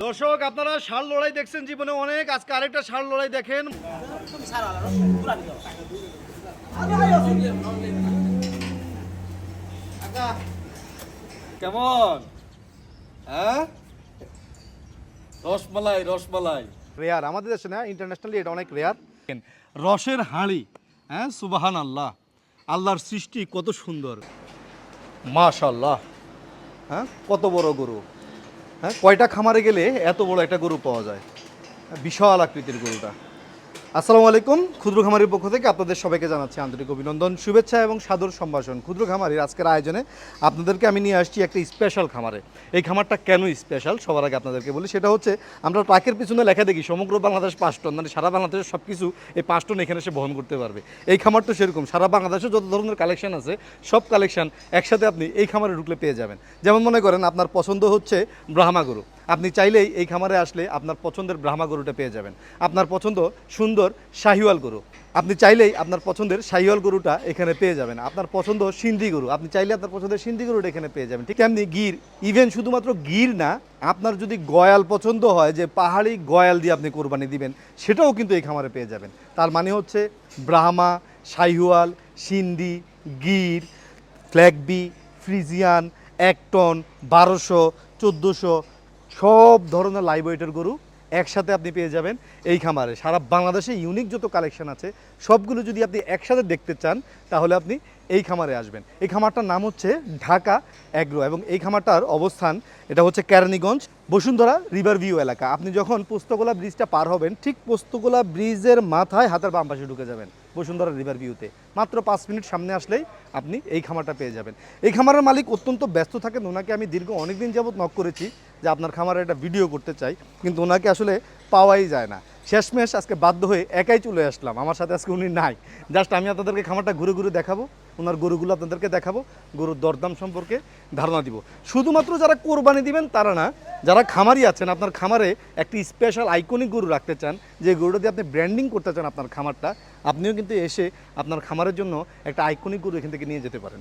দর্শক আপনারা ষাঁড় লড়াই দেখছেন জীবনে অনেক। আজকে আরেকটা ষাঁড় লড়াই দেখেন। কেমন? হ্যাঁ? রসমালাই রসমালাই। রেয়ার আমাদের দেশে না ইন্টারন্যাশনালি এটা অনেক রেয়ার রসের হাঁড়ি হ্যাঁ সুবাহান আল্লাহ আল্লাহর সৃষ্টি কত সুন্দর। মাশাল্লাহ হ্যাঁ কত বড় গরু। হ্যাঁ কয়টা খামারে গেলে এত বড় একটা গরু পাওয়া যায়? বিশাল আকৃতির গরুটা। আসসালামু আলাইকুম, ক্ষুদ্র খামারির পক্ষ থেকে আপনাদের সবাইকে জানাচ্ছি আন্তরিক অভিনন্দন, শুভেচ্ছা এবং সাদর সম্ভাষণ। ক্ষুদ্র খামারির আজকের আয়োজনে আপনাদেরকে আমি নিয়ে আসছি একটা স্পেশাল খামারে। এই খামারটা কেন স্পেশাল সবার আগে আপনাদেরকে বলি, সেটা হচ্ছে আমরা ট্রাকের পিছনে লেখা দেখি, সমগ্র বাংলাদেশ পাঁচ টন মানে সারা বাংলাদেশের সব কিছু এই পাঁচ টন এখানে এসে বহন করতে পারবে। এই খামার তো সেরকম, সারা বাংলাদেশে যত ধরনের কালেকশন আছে, সব কালেকশন একসাথে আপনি এই খামারে ঢুকলে পেয়ে যাবেন। যেমন মনে করেন, আপনার পছন্দ হচ্ছে ব্রাহ্মা গরু আপনি চাইলেই এই খামারে আসলে আপনার পছন্দের ব্রাহ্মা গরুটা পেয়ে যাবেন। আপনার পছন্দ সুন্দর শাহিওয়াল গরু। আপনি চাইলেই আপনার পছন্দের শাহিওয়াল গরুটা এখানে পেয়ে যাবেন। আপনার পছন্দ সিন্ধি গরু। আপনি চাইলে আপনার পছন্দের সিন্ধি গরুটা এখানে পেয়ে যাবেন। ঠিক তেমনি গির ইভেন শুধুমাত্র গির না, আপনার যদি গয়াল পছন্দ হয়, যে পাহাড়ি গয়াল দিয়ে আপনি কোরবানি দিবেন, সেটাও কিন্তু এই খামারে পেয়ে যাবেন। তার মানে হচ্ছে ব্রাহ্মা, শাহিওয়াল, সিন্ধি, গির, ফ্ল্যাগবি, ফ্রিজিয়ান এক টন বারোশো, চোদ্দোশো, সব ধরনের লাইভ ওয়েটের গরু একসাথে আপনি পেয়ে যাবেন এই খামারে। সারা বাংলাদেশে ইউনিক যত কালেকশন আছে, সবগুলো যদি আপনি একসাথে দেখতে চান, তাহলে আপনি এই খামারে আসবেন। এই খামারটার নাম হচ্ছে ঢাকা অ্যাগ্রো এবং এই খামারটার অবস্থান এটা হচ্ছে কেরানীগঞ্জ, বসুন্ধরা রিভার ভিউ এলাকা। আপনি যখন পোস্তগোলা ব্রিজটা পার হবেন, ঠিক পোস্তগোলা ব্রিজের মাথায় হাতের বাম পাশে ঢুকে যাবেন বসুন্ধরা রিভার ভিউতে মাত্র পাঁচ মিনিট সামনে আসলেই আপনি এই খামারটা পেয়ে যাবেন। এই খামারের মালিক অত্যন্ত ব্যস্ত থাকেন, ওনাকে আমি দীর্ঘ অনেক দিন যাবত নক করেছি যে আপনার খামারে একটা ভিডিও করতে চাই, কিন্তু ওনাকে আসলে পাওয়াই যায় না। শেষমেশ আজকে বাধ্য হয়ে একাই চলে আসলাম। আমার সাথে আজকে উনি নাই। জাস্ট আমি আপনাদেরকে খামারটা ঘুরে ঘুরে দেখাবো ওনার গরুগুলো আপনাদেরকে দেখাবো, গরুর দরদাম সম্পর্কে ধারণা দিব। শুধুমাত্র যারা কোরবানি দিবেন তারা না, যারা খামারি আছেন, আপনার খামারে একটি স্পেশাল আইকনিক গরু রাখতে চান, যে গরুটা দিয়ে আপনি ব্র্যান্ডিং করতে চান আপনার খামারটা, আপনিও কিন্তু এসে আপনার খামারের জন্য একটা আইকনিক গরু এখান থেকে নিয়ে যেতে পারেন।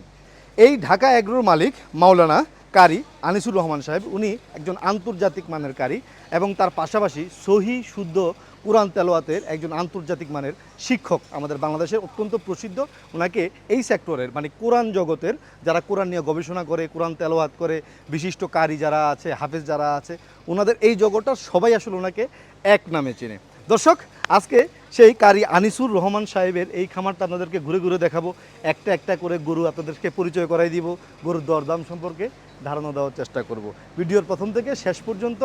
এই ঢাকা এগ্রোর মালিক মাওলানা কারি আনিসুর রহমান সাহেব, উনি একজন আন্তর্জাতিক মানের কারি এবং তার পাশাপাশি সহি, শুদ্ধ কোরআন তেলোয়াতের একজন আন্তর্জাতিক মানের শিক্ষক আমাদের বাংলাদেশের অত্যন্ত প্রসিদ্ধ। ওনাকে এই সেক্টরের মানে কোরআন জগতের, যারা কোরআন নিয়ে গবেষণা করে, কোরআন তেলোয়াত করে, বিশিষ্ট কারি যারা আছে, হাফেজ যারা আছে, ওনাদের এই জগৎটা সবাই আসলে ওনাকে এক নামে চেনে। দর্শক, আজকে সেই কারি আনিসুর রহমান সাহেবের এই খামারটা আপনাদেরকে ঘুরে ঘুরে দেখাবো। একটা একটা করে গরু আপনাদেরকে পরিচয় করাই দিব। গরুর দরদাম সম্পর্কে ধারণা দেওয়ার চেষ্টা করব। ভিডিওর প্রথম থেকে শেষ পর্যন্ত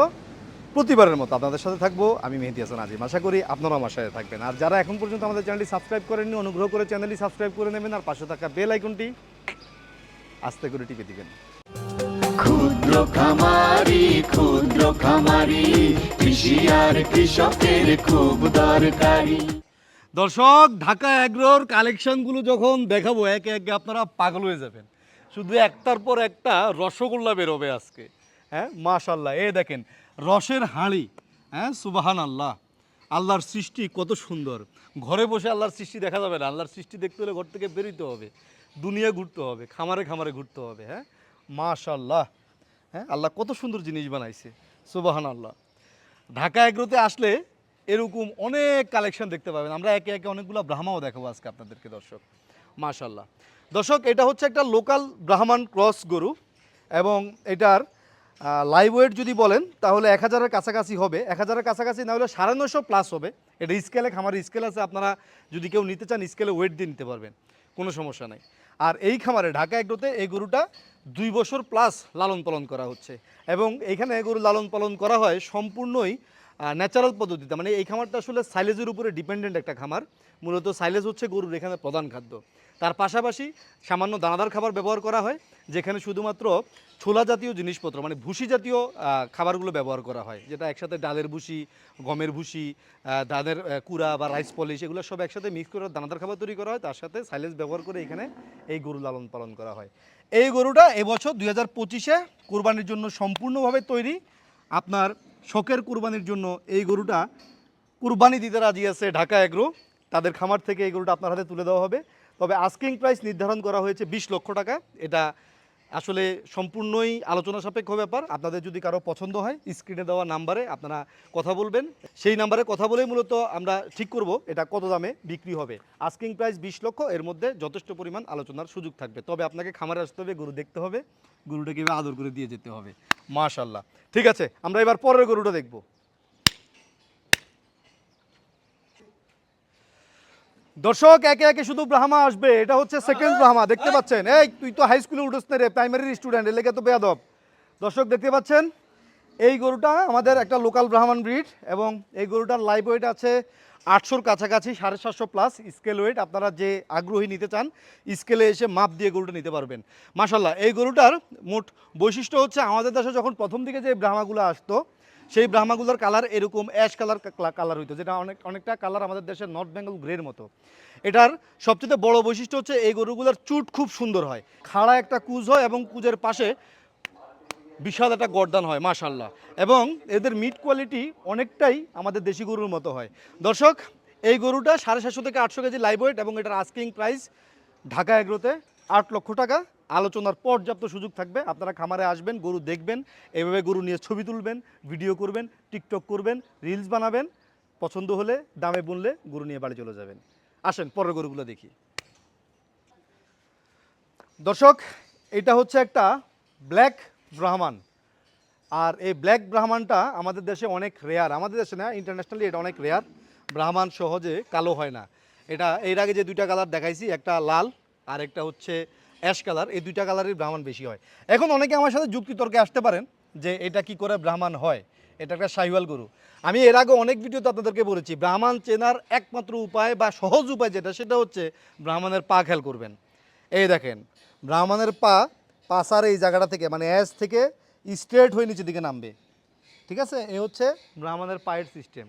প্রতিবারের মতো আপনাদের সাথে থাকব। আমি মেহেদি হাসান আজিম। আশা করি আপনারা আমার সাথে থাকবেন। আর যারা এখন পর্যন্ত আমাদের চ্যানেলটি সাবস্ক্রাইব করেননি অনুগ্রহ করে চ্যানেলটি সাবস্ক্রাইব করে নেবেন আর পাশে থাকা বেল আইকনটি আস্তে করে টিপে দিবেন। ক্ষুদ্র খামারি ক্ষুদ্র খামারি কৃষি আর কৃষকের খুব দরকারি। দর্শক ঢাকা অ্যাগ্রোর কালেকশনগুলো যখন দেখাবো একে একে আপনারা পাগল হয়ে যাবেন। শুধু একটার পর একটা রসগোল্লা বেরোবে আজকে। হ্যাঁ? মাশাল্লাহ। এ দেখেন রসের হাঁড়ি হ্যাঁ সুবাহান আল্লাহ আল্লাহর সৃষ্টি কত সুন্দর। ঘরে বসে আল্লাহর সৃষ্টি দেখা যাবে না। আল্লাহর সৃষ্টি দেখতে হলে ঘর থেকে বেরোতে হবে। দুনিয়া ঘুরতে হবে, খামারে খামারে ঘুরতে হবে হ্যাঁ? মাশাল্লাহ হ্যাঁ? আল্লাহ কত সুন্দর জিনিস বানাইছে সুবাহান আল্লাহ ঢাকা এগ্রোতে আসলে এরকম অনেক কালেকশন দেখতে পাবেন। আমরা একে একে অনেকগুলো ব্রাহ্মাও দেখাবো আজকে আপনাদেরকে, দর্শক। মাশাল্লাহ দর্শক, এটা হচ্ছে একটা লোকাল ব্রাহ্মণ ক্রস গরু এবং এটার লাইভ ওয়েট যদি বলেন, তাহলে এক হাজারের কাছাকাছি হবে। এক হাজারের কাছাকাছি না হলে সাড়ে নশো প্লাস হবে। এটা স্কেলে খামার স্কেল আছে, আপনারা যদি কেউ নিতে চান স্কেলে ওয়েট দিয়ে নিতে পারবেন। কোনো সমস্যা নাই। আর এই খামারে ঢাকা এগ্রোতে এই গরুটা দুই বছর প্লাস লালন পালন করা হচ্ছে। এবং এইখানে গরু লালন পালন করা হয় সম্পূর্ণই ন্যাচারাল পদ্ধতিতে। মানে এই খামারটা আসলে সাইলেজের উপরে ডিপেন্ডেন্ট একটা খামার। মূলত সাইলেজ হচ্ছে গরুর এখানে প্রধান খাদ্য। তার পাশাপাশি সামান্য দানাদার খাবার ব্যবহার করা হয়, যেখানে শুধুমাত্র ছোলা জাতীয় জিনিসপত্র মানে ভুসি জাতীয় খাবারগুলো ব্যবহার করা হয়, যেটা একসাথে ডালের ভুসি, গমের ভুসি ধানের কুড়া বা রাইস পলিশ, এগুলো সব একসাথে মিক্স করে দানাদার খাবার তৈরি করা হয়, তার সাথে সাইলেজ ব্যবহার করে এখানে এই গরু লালন পালন করা হয়। এই গরুটা এবছর দুই হাজার পঁচিশে কোরবানির জন্য সম্পূর্ণভাবে তৈরি। আপনার শখের কুরবানির জন্য এই গরুটা কুরবানি দিতে রাজি আছে ঢাকা এগ্রো। তাদের খামার থেকে এই গরুটা আপনার হাতে তুলে দেওয়া হবে। তবে আস্কিং প্রাইস নির্ধারণ করা হয়েছে বিশ লক্ষ টাকা। এটা আসলে সম্পূর্ণই আলোচনা সাপেক্ষ ব্যাপার। আপনাদের যদি কারও পছন্দ হয় স্ক্রিনে দেওয়া নাম্বারে আপনারা কথা বলবেন। সেই নাম্বারে কথা বলেই মূলত আমরা ঠিক করব এটা কত দামে বিক্রি হবে। আস্কিং প্রাইস বিশ লক্ষ, এর মধ্যে যথেষ্ট পরিমাণ আলোচনার সুযোগ থাকবে। তবে আপনাকে খামারে আসতে হবে, গরু দেখতে হবে। গরুটাকে আদর করে দিয়ে যেতে হবে। মাশাল্লাহ ঠিক আছে, আমরা এবার পরের গরুটা দেখব। দর্শক একে একে শুধু ব্রাহ্মা আসবে। এটা হচ্ছে সেকেন্ড ব্রাহ্মা দেখতে পাচ্ছেন? এই তুই তো হাই স্কুলে উঠোস না রে প্রাইমারি স্টুডেন্ট এলাকা তো বেয়াদব। দর্শক দেখতে পাচ্ছেন? এই গরুটা আমাদের একটা লোকাল ব্রাহ্মণ ব্রিড এবং এই গরুটার লাইভ ওয়েট আছে আটশোর কাছাকাছি সাড়ে সাতশো প্লাস স্কেল ওয়েট আপনারা যে আগ্রহী নিতে চান স্কেলে এসে মাপ দিয়ে গরুটা নিতে পারবেন। মাশাল্লাহ এই গরুটার মোট বৈশিষ্ট্য হচ্ছে আমাদের দেশে যখন প্রথম দিকে যে ব্রাহ্মাগুলো আসতো সেই ব্রাহ্মাগুলোর কালার এরকম অ্যাশ কালার কালার হইতো, যেটা অনেক, অনেকটা কালার আমাদের দেশের নর্থ বেঙ্গল গ্রের মতো। এটার সবচেয়ে বড় বৈশিষ্ট্য হচ্ছে এই গরুগুলোর চুট খুব সুন্দর হয়। খাড়া একটা কুজ হয় এবং কুজের পাশে বিশাল একটা গর্দান হয় মাশাল্লাহ এবং এদের মিট কোয়ালিটি অনেকটাই আমাদের দেশি গরুর মতো হয়। দর্শক, এই গরুটা সাড়ে সাতশো থেকে আটশো কেজি লাইভ ওয়েট এবং এটার আস্কিং প্রাইস ঢাকা এগ্রোতে আট লক্ষ টাকা। আলোচনার পর্যাপ্ত সুযোগ থাকবে। আপনারা খামারে আসবেন, গরু দেখবেন এইভাবে গরু নিয়ে ছবি তুলবেন, ভিডিও করবেন, টিকটক করবেন, রিলস বানাবেন। পছন্দ হলে, দামে বুনলে গরু নিয়ে বাড়ি চলে যাবেন। আসেন, পরের গরুগুলো দেখি। দর্শক, এটা হচ্ছে একটা ব্ল্যাক ব্রাহ্মণ। আর এই ব্ল্যাক ব্রাহ্মণটা আমাদের দেশে অনেক রেয়ার আমাদের দেশে না ইন্টারন্যাশনালি এটা অনেক রেয়ার ব্রাহ্মণ সহজে কালো হয় না। এটা এর আগে যে দুইটা কালার দেখাইছি, একটা লাল আর একটা হচ্ছে অ্যাশ কালার। এই দুইটা কালারের ব্রাহ্মণ বেশি হয়। এখন অনেকে আমার সাথে যুক্তি তর্কে আসতে পারেন যে এটা কি করে ব্রাহ্মণ হয়। এটা একটা সাহিওয়াল গরু। আমি এর আগে অনেক ভিডিওতে আপনাদেরকে বলেছি, ব্রাহ্মণ চেনার একমাত্র উপায় বা সহজ উপায় যেটা, সেটা হচ্ছে ব্রাহ্মণের পা খেয়াল করবেন। এই দেখেন, ব্রাহ্মণের পা পাসার এই জায়গাটা থেকে মানে অ্যাস থেকে স্ট্রেট হয়ে নিচের দিকে নামবে। ঠিক আছে? এ হচ্ছে ব্রাহ্মণের পায়ের সিস্টেম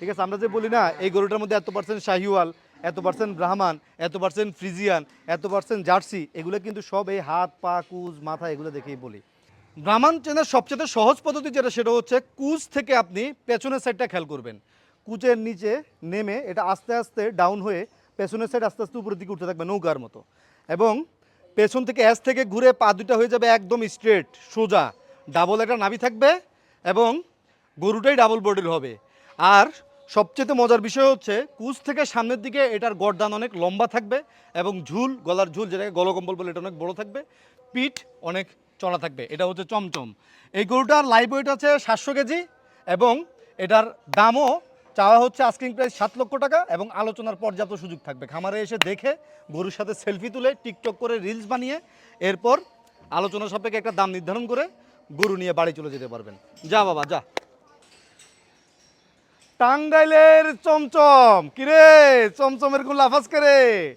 ঠিক আছে? আমরা যে বলি না, এই গরুটার মধ্যে এত পার্সেন্ট শাহিওয়াল এত পার্সেন্ট ব্রাহ্মণ এত পার্সেন্ট ফ্রিজিয়ান এত পার্সেন্ট জার্সি এগুলো কিন্তু সব এই হাত, পা, কুজ, মাথা এগুলো দেখেই বলি। ব্রাহ্মণ চেনার সবচেয়ে সহজ পদ্ধতি যেটা, সেটা হচ্ছে কুচ থেকে আপনি পেছনের সাইডটা খেয়াল করবেন। কুচের নিচে নেমে এটা আস্তে আস্তে ডাউন হয়ে পেছনের সাইড আস্তে আস্তে উপরের দিকে উঠতে থাকবে নৌকার মতো। এবং পেছন থেকে অ্যাস থেকে ঘুরে পা দুটা হয়ে যাবে একদম স্ট্রেট সোজা। ডাবল একটা নাভি থাকবে এবং গরুটাই ডাবল বডির হবে। আর সবচেয়ে মজার বিষয় হচ্ছে, কুচ থেকে সামনের দিকে এটার গরদান অনেক লম্বা থাকবে এবং ঝুল, গলার ঝুল যেটাকে গলকম্বল বলে এটা অনেক বড় থাকবে, পিঠ অনেক চড়া থাকবে, এটা হচ্ছে চমচম। এই গরুটার লাইভ ওয়েট আছে সাতশো কেজি এবং এটার দামও চাওয়া হচ্ছে আস্কিং প্রাইস সাত লক্ষ টাকা এবং আলোচনার পর্যাপ্ত সুযোগ থাকবে। খামারে এসে দেখে, গরুর সাথে সেলফি তুলে টিকটক করে রিলস বানিয়ে, এরপর আলোচনা সাপেক্ষে একটা দাম নির্ধারণ করে গরু নিয়ে বাড়ি চলে যেতে পারবেন। যা বাবা, যা। টাঙ্গাইলের চমচম। কিরে, চমচমের কোন লাফাজ করে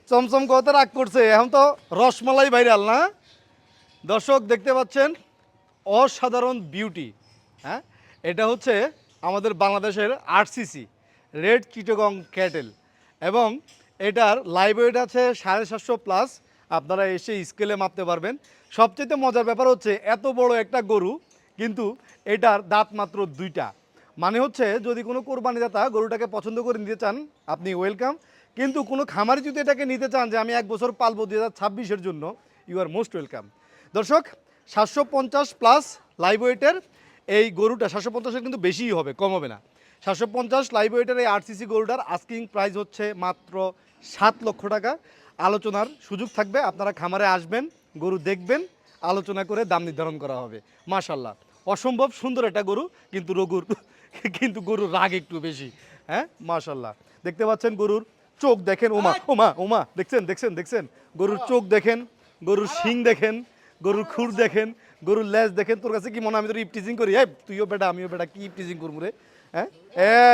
চমচম কত রাগ করছে। এখন তো রসমালাই ভাইরাল, না? দর্শক, দেখতে পাচ্ছেন, অসাধারণ বিউটি হ্যাঁ? এটা হচ্ছে আমাদের বাংলাদেশের আরসিসি রেড চিটগং ক্যাটেল এবং এটার লাইভ ওয়েট আছে সাড়ে সাতশো প্লাস আপনারা এসে স্কেলে মাপতে পারবেন। সবচেয়ে মজার ব্যাপার হচ্ছে, এত বড় একটা গরু, কিন্তু এটার দাঁত মাত্র দুইটা। মানে হচ্ছে যদি কোনো কোরবানিদাতা গরুটাকে পছন্দ করে নিতে চান, আপনি ওয়েলকাম কিন্তু কোনো খামারি যদি এটাকে নিতে চান যে আমি এক বছর পালবো দুই হাজার ছাব্বিশের জন্য ইউ আর মোস্ট ওয়েলকাম দর্শক, সাতশো পঞ্চাশ প্লাস লাইভ ওয়েটের এই গরুটা, সাতশো পঞ্চাশের কিন্তু বেশিই হবে, কম হবে না। সাতশো পঞ্চাশ লাইভ ওয়েটের এই আরসিসি গরুটার আস্কিং প্রাইস হচ্ছে মাত্র সাত লক্ষ টাকা। আলোচনার সুযোগ থাকবে, আপনারা খামারে আসবেন, গরু দেখবেন, আলোচনা করে দাম নির্ধারণ করা হবে। মাশাল্লাহ অসম্ভব সুন্দর একটা গরু কিন্তু রঘুর কিন্তু গরুর রাগ একটু বেশি হ্যাঁ? মাশাল্লাহ দেখতে পাচ্ছেন গরুর চোখ দেখেন ওমা ওমা ওমা দেখছেন দেখছেন দেখছেন? গরুর চোখ দেখেন গরুর শিং দেখেন গরুর খুর দেখেন গরুর লেজ দেখেন। তোর কাছে কি মনে হয় আমি তোর ইপটিজিং করি? হ্যাঁ তুইও বেটা আমিও বেটা কি ইপটিজিং করব রে? হ্যাঁ?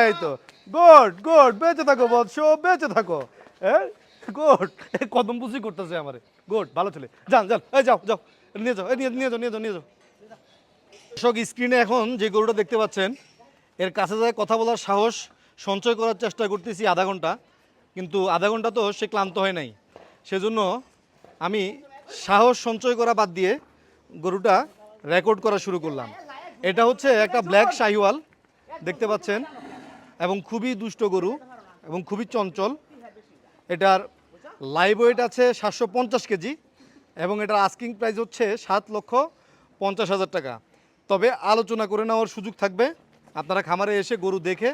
এই তো। গুড গুড বেঁচে থাকো বৎস বেঁচে থাকো। হ্যাঁ গুড কদম বুঝি করতেছে আমারে। গুড ভালো ছেলে। যান যান এই যাও যাও। নিয়ে যাও নিয়ে নিয়ে যাও নিয়ে যাও নিয়ে যাও। দর্শক স্ক্রিনে এখন যে গরুটা দেখতে পাচ্ছেন, এর কাছে যায় কথা বলার সাহস, সঞ্চয় করার চেষ্টা করতেছি আধা ঘণ্টা। কিন্তু আধা ঘণ্টা তো সে ক্লান্ত হয় নাই। সেজন্য আমি সাহস, সঞ্চয় করা বাদ দিয়ে গরুটা রেকর্ড করা শুরু করলাম। এটা হচ্ছে একটা ব্ল্যাক শাহিওয়াল, দেখতে পাচ্ছেন, এবং খুবই দুষ্ট গরু এবং খুবই চঞ্চল। এটার লাইভ ওয়েট আছে সাতশো পঞ্চাশ কেজি এবং এটার আস্কিং প্রাইস হচ্ছে সাত লক্ষ পঞ্চাশ হাজার টাকা। তবে আলোচনা করে নেওয়ার সুযোগ থাকবে। আপনারা খামারে এসে গরু দেখে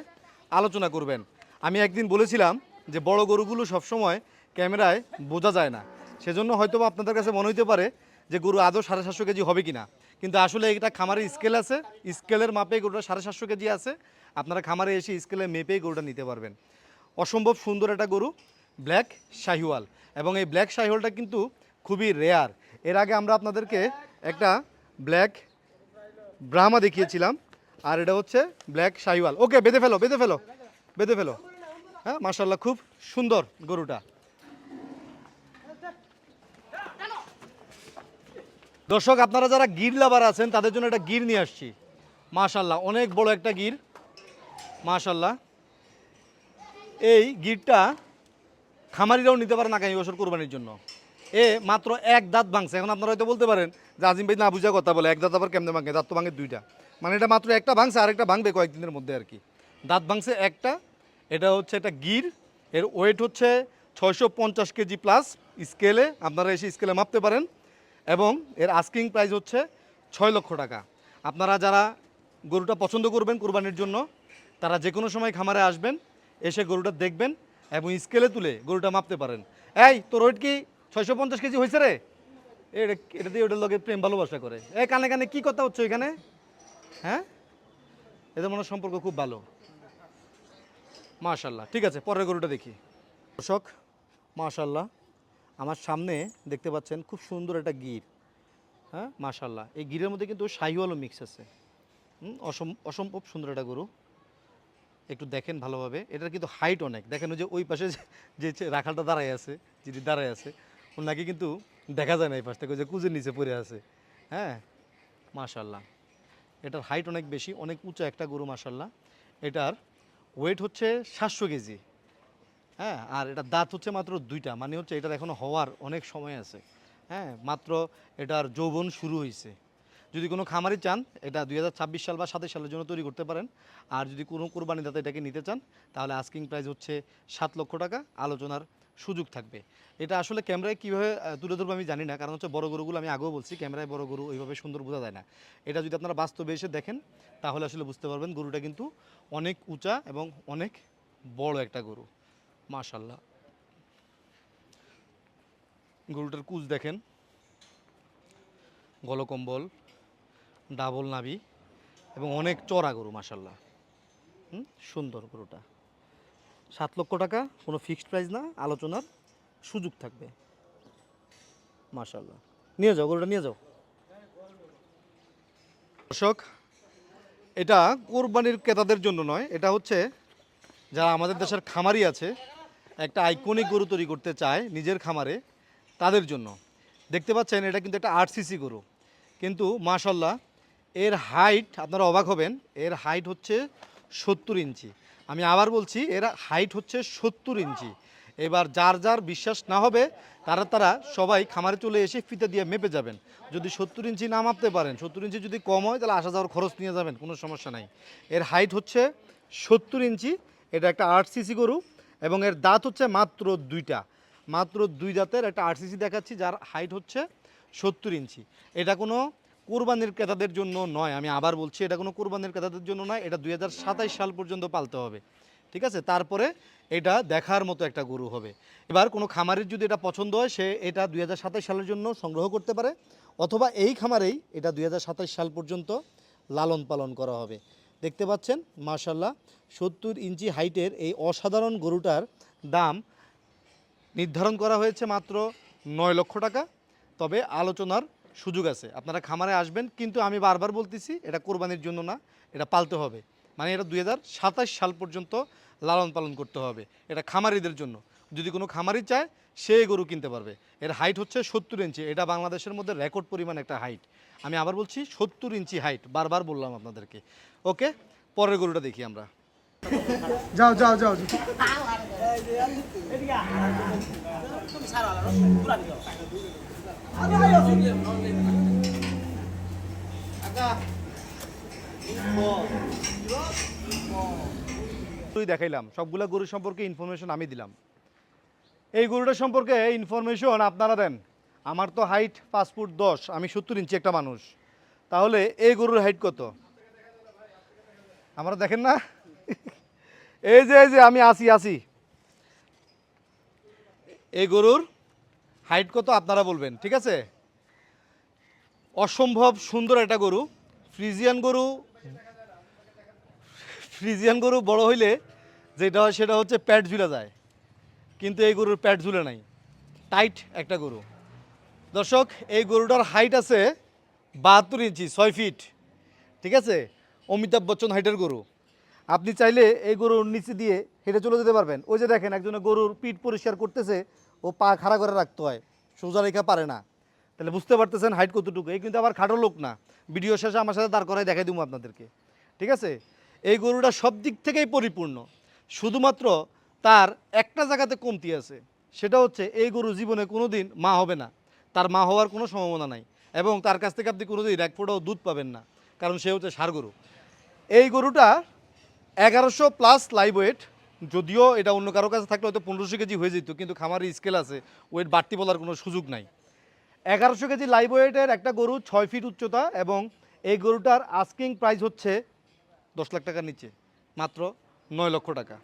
আলোচনা করবেন। আমি একদিন বলেছিলাম যে বড় গরুগুলো সবসময় ক্যামেরায় বোঝা যায় না। সেজন্য হয়তো আপনাদের কাছে মনে হতে পারে যে গরু আদৌ সাড়ে সাতশো কেজি হবে কিনা। কিন্তু আসলে এটা খামারের স্কেল আছে, স্কেলের মাপে গরুটা সাড়ে সাতশো কেজি আছে। আপনারা খামারে এসে স্কেলে মেপেই গরুটা নিতে পারবেন। অসম্ভব সুন্দর একটা গরু, ব্ল্যাক শাহিওয়াল। এবং এই ব্ল্যাক শাহিওয়ালটা কিন্তু খুবই রেয়ার। এর আগে আমরা আপনাদেরকে একটা ব্ল্যাক ব্রাহ্মা দেখিয়েছিলাম, আর এটা হচ্ছে ব্ল্যাক শাহিওয়াল। ওকে, বেঁধে ফেলো বেঁধে ফেলো বেঁধে ফেলো। হ্যাঁ মার্শাল্লাহ খুব সুন্দর গরুটা। দর্শক, আপনারা যারা গির লাভার আছেন, তাদের জন্য একটা গির নিয়ে আসছি। মাশাল্লাহ অনেক বড় একটা গির। মাশাল্লাহ এই গিরটা খামারিরাও নিতে পারেন আগামী বছর কোরবানির জন্য। এ মাত্র এক দাঁত ভাঙছে। এখন আপনারা হয়তো বলতে পারেন যে আজিম ভাই না বুঝা কথা বলে, এক দাঁত আবার কেমনে ভাঙে? দাঁত তো ভাঙে দুইটা। মানে এটা মাত্র একটা ভাঙছে, আরেকটা ভাঙবে কয়েকদিনের মধ্যে আর কি। দাঁত ভাঙছে একটা, এটা হচ্ছে একটা গির, এর ওয়েট হচ্ছে ছয়শো পঞ্চাশ কেজি প্লাস স্কেলে আপনারা এসে স্কেলে মাপতে পারেন। এবং এর আস্কিং প্রাইস হচ্ছে ছয় লক্ষ টাকা। আপনারা যারা গরুটা পছন্দ করবেন কোরবানির জন্য, তারা যে কোনো সময় খামারে আসবেন, এসে গরুটা দেখবেন এবং স্কেলে তুলে গরুটা মাপতে পারেন। এই, তোর ওয়েট কি? ছয়শো পঞ্চাশ কেজি হয়েছে রে? এটা এটা দিয়ে ওটার লগে প্রেম ভালোবাসা করে। এ, কানে কানে কি কথা হচ্ছে এখানে হ্যাঁ? এদের মনে সম্পর্ক খুব ভালো। মাশাল্লাহ। ঠিক আছে, পরের গরুটা দেখি। দর্শক, মাশাল্লাহ। আমার সামনে দেখতে পাচ্ছেন খুব সুন্দর একটা গির। হ্যাঁ? মাশাল্লাহ। এই গিরের মধ্যে কিন্তু শাহিওয়ালও মিক্স আছে। অসম, অসম্ভব সুন্দর একটা গরু। একটু দেখেন ভালোভাবে। এটার কিন্তু হাইট অনেক। দেখেন ওই যে, ওই পাশে যে- যে রাখালটা দাঁড়ায় আছে, যিনি দাঁড়ায় আছে। ওনাকে কিন্তু দেখা যায় না এই পাশ থেকে যে কুজের নিচে পড়ে আছে। হ্যাঁ? মাশাল্লাহ এটার হাইট অনেক বেশি, অনেক উঁচা একটা গরু মাশাল্লাহ এটার ওয়েট হচ্ছে সাতশো কেজি। হ্যাঁ? আর এটা দাঁত হচ্ছে মাত্র দুইটা মানে হচ্ছে এটার এখনও হওয়ার অনেক সময় আছে। হ্যাঁ? মাত্র এটার যৌবন শুরু হয়েছে যদি কোনো খামারি চান, এটা দুই হাজার ছাব্বিশ সাল বা সাতাশ সালের জন্য তৈরি করতে পারেন। আর যদি কোনো কোরবানি দাতা এটাকে নিতে চান, তাহলে আস্কিং প্রাইস হচ্ছে সাত লক্ষ টাকা। আলোচনার সুযোগ থাকবে। এটা আসলে ক্যামেরায় কীভাবে তুলে ধরবো আমি জানি না। কারণ হচ্ছে বড় গরুগুলো আমি আগেও বলছি, ক্যামেরায় বড় গরু ওইভাবে সুন্দর বোঝা যায় না। এটা যদি আপনারা বাস্তবে এসে দেখেন, তাহলে আসলে বুঝতে পারবেন গরুটা কিন্তু অনেক উঁচা এবং অনেক বড় একটা গরু। মাশাল্লাহ গরুটার কুচ দেখেন। গলকম্বল, ডাবল নাবি এবং অনেক চড়া গরু মাশাল্লাহ হুম? সুন্দর গরুটা। সাত লক্ষ টাকা, কোনো ফিক্সড প্রাইস না, আলোচনার সুযোগ থাকবে। মাশাল্লাহ নিয়ে যাও, গরুটা নিয়ে যাও। দর্শক, এটা কোরবানির ক্রেতাদের জন্য নয়, এটা হচ্ছে যারা আমাদের দেশের খামারি আছে, একটা আইকনিক গরু তৈরি করতে চায় নিজের খামারে, তাদের জন্য। দেখতে পাচ্ছেন, এটা কিন্তু একটা আট সিসি গরু। কিন্তু মাশাল্লাহ এর হাইট আপনারা অবাক হবেন, এর হাইট হচ্ছে সত্তর ইঞ্চি। আমি আবার বলছি, এর হাইট হচ্ছে সত্তর ইঞ্চি। এবার যার যার বিশ্বাস না হবে, তারা তারা সবাই খামারে চলে এসে ফিতে দিয়ে মেপে যাবেন। যদি সত্তর ইঞ্চি না মাপতে পারেন, সত্তর ইঞ্চি যদি কম হয়, তাহলে আসা যাওয়ার খরচ নিয়ে যাবেন, কোনো সমস্যা নাই। এর হাইট হচ্ছে সত্তর ইঞ্চি, এটা একটা আট সিসি গরু, এবং এর দাঁত হচ্ছে মাত্র দুইটা। মাত্র দুই দাঁতের একটা আট সিসি দেখাচ্ছি, যার হাইট হচ্ছে সত্তর ইঞ্চি। এটা কোনো কোরবানির ক্রেতাদের জন্য নয়। আমি আবার বলছি, এটা কোনো কোরবানির ক্রেতাদের জন্য নয়, এটা দুই সাল পর্যন্ত পালতে হবে। ঠিক আছে? তারপরে এটা দেখার মতো একটা গরু হবে। এবার কোনো খামারের যদি এটা পছন্দ হয়, সে এটা দুই সালের জন্য সংগ্রহ করতে পারে, অথবা এই খামারেই এটা দুই সাল পর্যন্ত লালন পালন করা হবে। দেখতে পাচ্ছেন মার্শাল্লাহ সত্তর ইঞ্চি হাইটের এই অসাধারণ গরুটার দাম নির্ধারণ করা হয়েছে মাত্র নয় লক্ষ টাকা। তবে আলোচনার সুযোগ আছে। আপনারা খামারে আসবেন কিন্তু আমি বারবার বলতেছি এটা কোরবানির জন্য না এটা পালতে হবে। মানে এটা দু হাজার সাতাশ সাল পর্যন্ত লালন পালন করতে হবে এটা খামারিদের জন্য। যদি কোনো খামারি চায় সে গরু কিনতে পারবে। এর হাইট হচ্ছে সত্তর ইঞ্চি এটা বাংলাদেশের মধ্যে রেকর্ড পরিমাণ একটা হাইট আমি আবার বলছি সত্তর ইঞ্চি হাইট বারবার বললাম আপনাদেরকে। ওকে পরের গরুটা দেখি আমরা। যাও যাও যাও গরুই দেখাইলাম, সবগুলা গরু সম্পর্কে ইনফরমেশন আমি দিলাম। এই গরুটা সম্পর্কে ইনফরমেশন আপনারা দেন। আমার তো হাইট পাঁচ ফুট দশ, আমি সত্তর ইঞ্চি একটা মানুষ। তাহলে এই গরুর হাইট কত? আমরা দেখেন না? এই যে এই যে, আমি আসি আসি। এই গরুর হাইট কত আপনারা বলবেন, ঠিক আছে? অসম্ভব সুন্দর একটা গরু, ফ্রিজিয়ান গরু ফ্রিজিয়ান গরু বড় হইলে যেটা হয় সেটা হচ্ছে প্যাট ঝুলে যায়, কিন্তু এই গরুর প্যাট ঝুলে নাই, টাইট একটা গরু। দর্শক, এই গরুটার হাইট আছে বাহাত্তর ইঞ্চি, ছয় ফিট, ঠিক আছে? অমিতাভ বচ্চন হাইটের গরু। আপনি চাইলে এই গরুর নিচে দিয়ে হেঁটে চলে যেতে পারবেন। ওই যে দেখেন একজনে গরুর পিঠ পরিষ্কার করতেছে ও পা খাড়া করে রাখতে হয়। সোজা রেখা পারে না। তাহলে বুঝতে পারতেছেন হাইট কতটুকু? এই কিন্তু আবার খাটো লোক না। ভিডিও শেষে আমার সাথে দাঁড় করাই দেখাই দেবো আপনাদেরকে। ঠিক আছে? এই গরুটা সব দিক থেকেই পরিপূর্ণ। শুধুমাত্র তার একটা জায়গাতে কমতি আছে। সেটা হচ্ছে এই গরু জীবনে কোনো দিন মা হবে না। তার মা হওয়ার কোনো সম্ভাবনা নাই। এবং তার কাছ থেকে আপনি কোনো দিন এক ফোঁটাও দুধ পাবেন না। কারণ সে হচ্ছে ষাড় গরু। এই গরুটা এগারোশো প্লাস লাইভ ওয়েট যদিও এটা অন্য কারও কাছে থাকলে হয়তো পনেরোশো কেজি হয়ে যেত, কিন্তু খামারের স্কেল আছে ওয়েট বাড়তি বলার কোনো সুযোগ নাই। এগারোশো কেজি লাইভ ওয়েটের একটা গরু ছয় ফিট উচ্চতা এবং এই গরুটার আস্কিং প্রাইস হচ্ছে দশ লাখ টাকার নিচে, মাত্র নয় লক্ষ টাকা।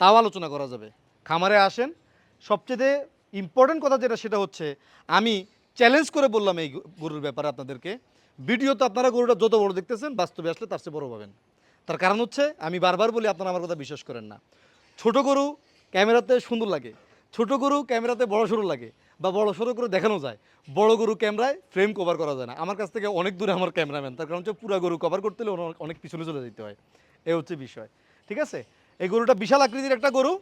তাও আলোচনা করা যাবে। খামারে আসেন, সবচেয়ে ইম্পর্টেন্ট কথা যেটা সেটা হচ্ছে, আমি চ্যালেঞ্জ করে বললাম এই গরুর ব্যাপারে আপনাদেরকে। ভিডিও তো আপনারা গরুটা যত বড় দেখতেছেন, বাস্তবে আসলে তার চেয়ে বড় পাবেন। তার কারণ হচ্ছে, আমি বারবার বলি, আপনারা আমার কথা বিশ্বাস করেন না। ছোট গরু ক্যামেরাতে সুন্দর লাগে। ছোট গরু ক্যামেরাতে বড় সরু লাগে বা বড় সড়ো করে দেখানো যায়। বড় গরু ক্যামেরায় ফ্রেম কভার করা যায় না। আমার কাছ থেকে অনেক দূরে আমার ক্যামেরাম্যান। তার কারণ হচ্ছে পুরো গরু কভার করতে হলে অনেক পিছনে চলে যেতে হয়। এ হচ্ছে বিষয়। ঠিক আছে? এই গরুটা বিশাল আকৃতির একটা গরু।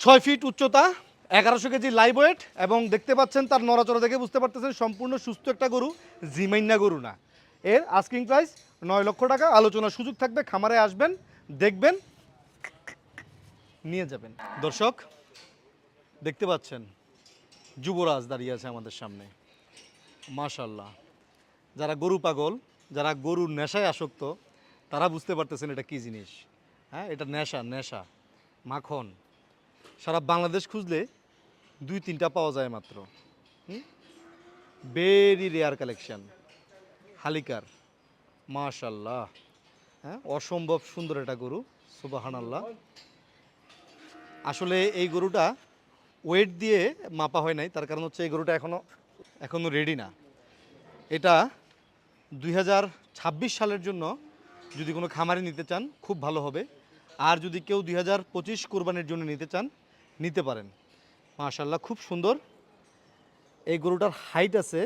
ছয় ফিট উচ্চতা, এগারোশো কেজি লাইভ ওয়েট এবং দেখতে পাচ্ছেন তার নড়াচড়া দেখে বুঝতে পারতেছেন সম্পূর্ণ সুস্থ একটা গরু। জিমাইন্না গরু না। এর আস্কিং প্রাইস নয় লক্ষ টাকা। আলোচনার সুযোগ থাকবে। খামারে আসবেন, দেখবেন। নিয়ে যাবেন। দর্শক, দেখতে পাচ্ছেন, যুবরাজ দাঁড়িয়ে আছে আমাদের সামনে। মাশাল্লাহ যারা গরু পাগল, যারা গরুর নেশায় আসক্ত, তারা বুঝতে পারতেছেন এটা কী জিনিস। হ্যাঁ এটা নেশা নেশা, মাখন। সারা বাংলাদেশ খুঁজলে দুই, তিনটা পাওয়া যায় মাত্র। ভেরি রেয়ার কালেকশন হালিকার। মাশাল্লাহ হ্যাঁ অসম্ভব সুন্দর একটা গরু। সুবাহান আল্লাহ আসলে এই গরুটা ওয়েট দিয়ে মাপা হয় নাই, তার কারণ হচ্ছে এই গরুটা এখনও এখনও রেডি না। এটা দুই হাজার ছাব্বিশ সালের জন্য যদি কোনো খামারে নিতে চান, খুব ভালো হবে। আর যদি কেউ দুই হাজার পঁচিশ কোরবানির জন্য নিতে চান, নিতে পারেন। মাশাল্লাহ খুব সুন্দর। এই গরুটার হাইট আছে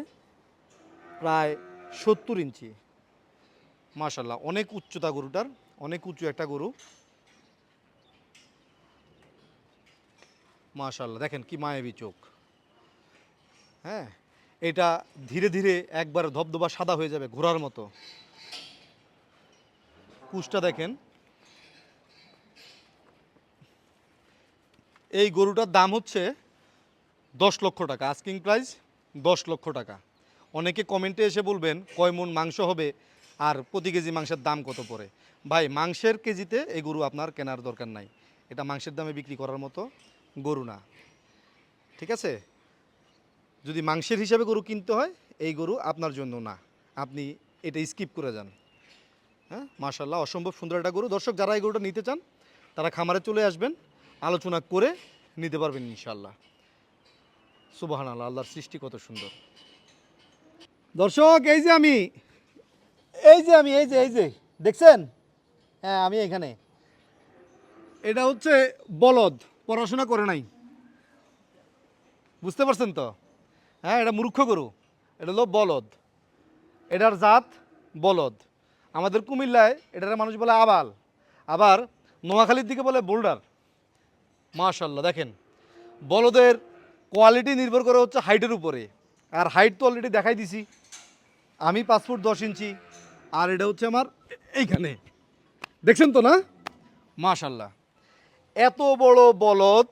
প্রায় সত্তর ইঞ্চি। মাশাল্লাহ অনেক উচ্চতা গরুটার, অনেক উঁচু একটা গরু। মাশাল্লাহ দেখেন কি মায়াবী চোখ। হ্যাঁ এটা ধীরে ধীরে একবার ধবধবা সাদা হয়ে যাবে ঘোড়ার মতো। কুচটা দেখেন। এই গরুটার দাম হচ্ছে দশ লক্ষ টাকা আস্কিং প্রাইস দশ লক্ষ টাকা। অনেকে কমেন্টে এসে বলবেন, কয় মন মাংস হবে আর প্রতি কেজি মাংসের দাম কত পড়ে? ভাই, মাংসের কেজিতে এই গরু আপনার কেনার দরকার নাই। এটা মাংসের দামে বিক্রি করার মতো গরু না। ঠিক আছে? যদি মাংসের হিসাবে গরু কিনতে হয়, এই গরু আপনার জন্য না। আপনি এটা স্কিপ করে যান। হ্যাঁ? মাশাল্লাহ অসম্ভব সুন্দর একটা গরু। দর্শক, যারা এই গরুটা নিতে চান, তারা খামারে চলে আসবেন, আলোচনা করে নিতে পারবেন ইনশাল্লাহ সুবাহান আল্লাহ আল্লাহর সৃষ্টি কত সুন্দর। দর্শক, এই যে আমি, এই যে আমি, এই যে এই যে, দেখছেন? হ্যাঁ আমি এখানে। এটা হচ্ছে বলদ। পড়াশোনা করে নাই। বুঝতে পারছেন তো? হ্যাঁ এটা মূর্খ গরু। এটা হলো বলদ। এটার জাত বলদ। আমাদের কুমিল্লায় এটার মানুষ বলে আবাল। আবার নোয়াখালীর দিকে বলে বোল্ডার। মাশাল্লাহ দেখেন। বলদের কোয়ালিটি নির্ভর করে হচ্ছে হাইটের উপরে। আর হাইট তো অলরেডি দেখাই দিছি। আমি ফুট দশ ইঞ্চি, আর এটা হচ্ছে আমার এইখানে। দেখছেন তো না? মাশাল্লাহ এত বড় বলদ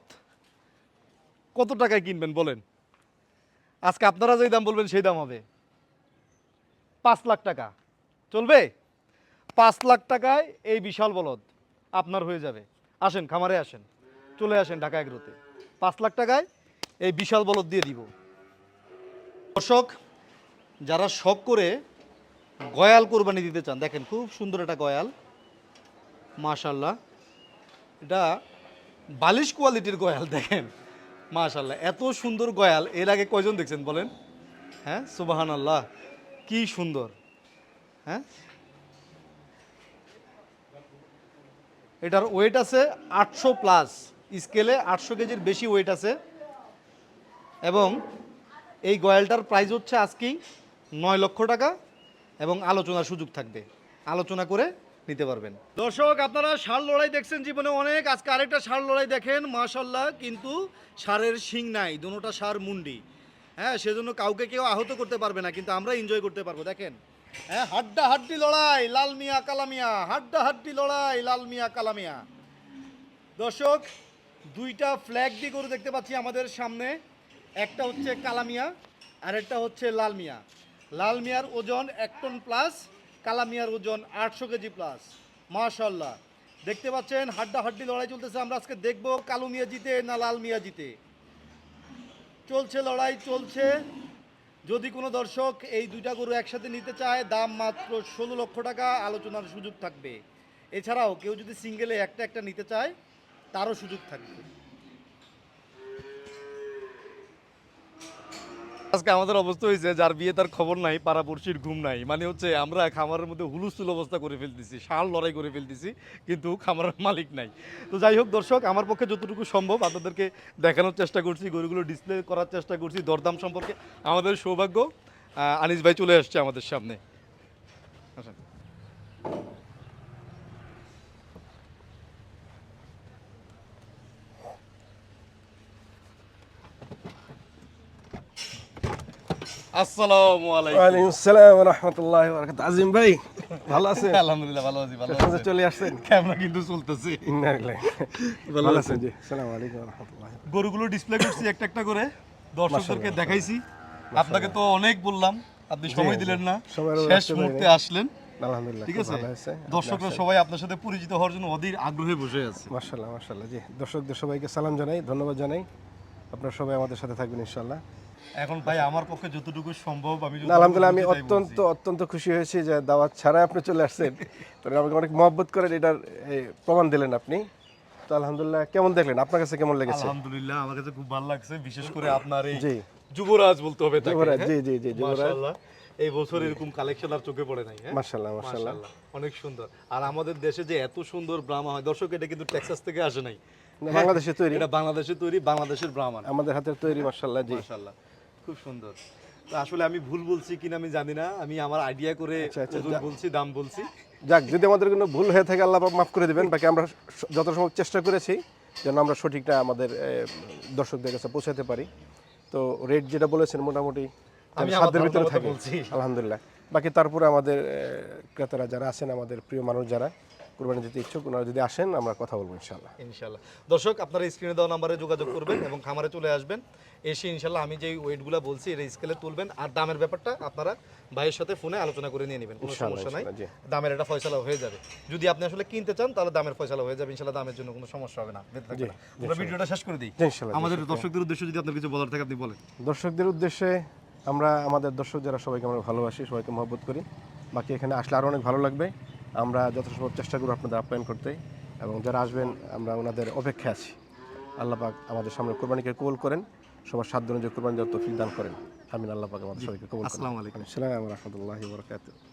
কত টাকায় কিনবেন বলেন? আজকে আপনারা যেই দাম বলবেন সেই দাম হবে। পাঁচ লাখ টাকা। চলবে? পাঁচ লাখ টাকায় এই বিশাল বলদ আপনার হয়ে যাবে। আসেন, খামারে আসেন। চলে আসেন ঢাকা এগ্রোতে। পাঁচ লাখ টাকায় এই বিশাল বলদ দিয়ে দিব। দর্শক, যারা শখ করে গয়াল কোরবানি দিতে চান, দেখেন খুব সুন্দর একটা গয়াল। মাশাল্লাহ এটা বালিশ কোয়ালিটির গয়াল দেখেন। মাশাল্লাহ এত সুন্দর গয়াল। এর আগে কয়জন দেখছেন বলেন? হ্যাঁ? সুবাহান আল্লাহ কি সুন্দর। হ্যাঁ? এটার ওয়েট আছে আটশো প্লাস স্কেলে আটশো কেজির বেশি ওয়েট আছে। এবং এই গয়ালটার প্রাইস হচ্ছে আজকেই নয় লক্ষ টাকা এবং আলোচনার সুযোগ থাকবে। আলোচনা করে নিতে পারবেন। দর্শক, আপনারা ষাঁড় লড়াই দেখছেন জীবনে অনেক। আজকে আরেকটা ষাঁড় লড়াই দেখেন মাশাল্লাহ কিন্তু ষাঁড়ের শিং নাই দুটোটা ষাঁড় মুন্ডি। হ্যাঁ সেজন্য কাউকে কেউ আহত করতে পারবে না, কিন্তু আমরা এনজয় করতে পারব, দেখেন। হ্যাঁ হাড্ডা হাড্ডি লড়াই, লাল মিয়া কালামিয়া হাড্ডা হাড্ডি লড়াই, লাল মিয়া কালামিয়া দর্শক, দুইটা ফ্ল্যাগ দিয়ে গরু দেখতে পাচ্ছি আমাদের সামনে। একটা হচ্ছে কালামিয়া আর একটা হচ্ছে লাল মিয়া। লাল মিয়ার ওজন এক টন প্লাস কালামিয়ার ওজন আটশো কেজি প্লাস মাশাল্লাহ দেখতে পাচ্ছেন হাড্ডা হাড্ডি লড়াই চলতেছে, আমরা আজকে দেখব কালো মিয়া জিতে না লাল মিয়া জিতে। চলছে লড়াই, চলছে। যদি কোনো দর্শক এই দুইটা গরু একসাথে নিতে চায়, দাম মাত্র ষোলো লক্ষ টাকা, আলোচনার সুযোগ থাকবে। এছাড়াও কেউ যদি সিঙ্গেলে একটা একটা নিতে চায়, তারও সুযোগ থাকবে। আজকে আমাদের অবস্থা হয়েছে, যার বিয়ে তার খবর নাই, পাড়াপড়শির ঘুম নাই। মানে হচ্ছে, আমরা খামারের মধ্যে হুলুস্থুল অবস্থা করে ফেলতেছি, শাল লড়াই করে ফেলতেছি, কিন্তু খামারের মালিক নাই। তো যাই হোক দর্শক, আমার পক্ষে যতটুকু সম্ভব আপনাদেরকে দেখানোর চেষ্টা করছি, গরুগুলো ডিসপ্লে করার চেষ্টা করছি দরদাম সম্পর্কে। আমাদের সৌভাগ্য আনিস ভাই চলে আসছে আমাদের সামনে। আসসালামু আলাইকুম। ওয়ালাইকুম আসসালাম রহমতুল্লাহ বরকাত আজিম ভাই ভালো আছেন? আলহামদুলিল্লাহ ভালো আছি ভালো সকালে চলে আসছেন? ক্যামেরা কিন্তু চলতেছে। ভালো ভালো আছেন? আছেন জি। আসসালামু আলাইকুম রহমতুল্লাহ গরুগুলো ডিসপ্লে করছি একটা একটা করে। দর্শকদেরকে দেখাইছি। আপনাকে তো অনেক বললাম আপনি সময় দিলেন না। শেষ মুহূর্তে আসলেন। আলহামদুলিল্লাহ ঠিক আছে? দর্শকরা সবাই আপনার সাথে পরিচিত হওয়ার জন্য অধীর আগ্রহে বসে আছে। মাশাআল্লাহ মাশাআল্লাহ জি। দর্শকদের সবাইকে সালাম জানাই ধন্যবাদ জানাই। আপনারা সবাই আমাদের সাথে থাকবেন ইনশাআল্লাহ। এখন ভাই আমার পক্ষে যতটুকু সম্ভব আমি আলহামদুলিল্লাহ আমি অত্যন্ত অত্যন্ত খুশি হয়েছি যে দাওয়াত ছাড়া আপনি চলে আসছেন। আমাকে অনেক মহব্বত করেন এটার এই, প্রমাণ দিলেন আপনি। তো আলহামদুলিল্লাহ কেমন দেখলেন? আপনার কাছে কেমন লেগেছে? আলহামদুলিল্লাহ আমার কাছে খুব ভালো লাগছে বিশেষ করে আপনার এই যুবরাজ বলতে হবে যুবরাজ, হ্যাঁ? জি, জি, জি, যুবরাজ। এই বছর এরকম কালেকশন আর চোখে পড়ে নাই হ্যাঁ? মাশাআল্লাহ মাশাআল্লাহ। মাশাআল্লাহ, অনেক সুন্দর। আর আমাদের দেশে যে এত সুন্দর ব্রাহ্মা হয় দর্শক এটা কিন্তু টেক্সাস থেকে আসে নাই। না, বাংলাদেশে তৈরি। এটা বাংলাদেশে তৈরি বাংলাদেশের ব্রাহ্মণ আমাদের হাতের তৈরি মাশাআল্লাহ জি। মাশাআল্লাহ। খুব সুন্দর। আসলে আমি ভুল বলছি কিনা আমি জানি না। আমি আমার আইডিয়া করে আচ্ছা, আচ্ছা, বলছি দাম বলছি। যাক যদি আমাদের কোনো ভুল হয়ে থাকে আল্লাহ মাফ করে দিবেন। বাকি আমরা যত সম্ভব চেষ্টা করেছি যেন আমরা সঠিকটা আমাদের দর্শকদের কাছে পৌঁছাতে পারি। তো রেট যেটা বলেছেন মোটামুটি সাধ্যের ভিতরে থাকে। আলহামদুলিল্লাহ। বাকি তারপরে আমাদের ক্রেতারা যারা আছেন আমাদের প্রিয় মানুষ যারা কোরবানি দিতে ইচ্ছুক ওনারা যদি আসেন আমরা কথা বলব ইনশাআল্লাহ। ইনশাল্লাহ দর্শক আপনারা স্ক্রিনে দেওয়া নাম্বারে যোগাযোগ করবেন এবং খামারে চলে আসবেন। এসে ইনশাল্লাহ আমি যেই ওয়েটগুলো বলছি এটা স্কেলে তুলবেন। আর দামের ব্যাপারটা আপনারা ভাইয়ের সাথে ফোনে আলোচনা করে নিয়ে নেবেন কোনো সমস্যা নাই। দামের একটা ফয়সালা হয়ে যাবে। যদি আপনি আসলে কিনতে চান তাহলে দামের ফয়সালা হয়ে যাবে। ইনশাল্লাহ দামের জন্য কোনো সমস্যা হবে না। আমরা ভিডিওটা শেষ করে দিই। আমাদের দর্শকদের উদ্দেশ্যে যদি আপনার কিছু বলার থাকে আপনি বলেন। দর্শকদের উদ্দেশ্যে আমরা আমাদের দর্শক যারা সবাইকে আমরা ভালোবাসি সবাইকে মহব্বত করি। বাকি এখানে আসলে আরও অনেক ভালো লাগবে। আমরা যথাসম্ভব চেষ্টা করব আপনাদের আপ্যায়ন করতে এবং যারা আসবেন আমরা ওনাদের অপেক্ষায় আছি। আল্লাপাক আমাদের সামনে কোরবানিকে কবুল করেন সবার সাধ্য অনুযায়ী কোরবানি যত ফিল দান করেন। আমিন আল্লাহ পাক আমাদের সবাইকে কবুল করেন। আসসালামু আলাইকুম। আসসালাম রহমতুল্লাহি বরকাতুহ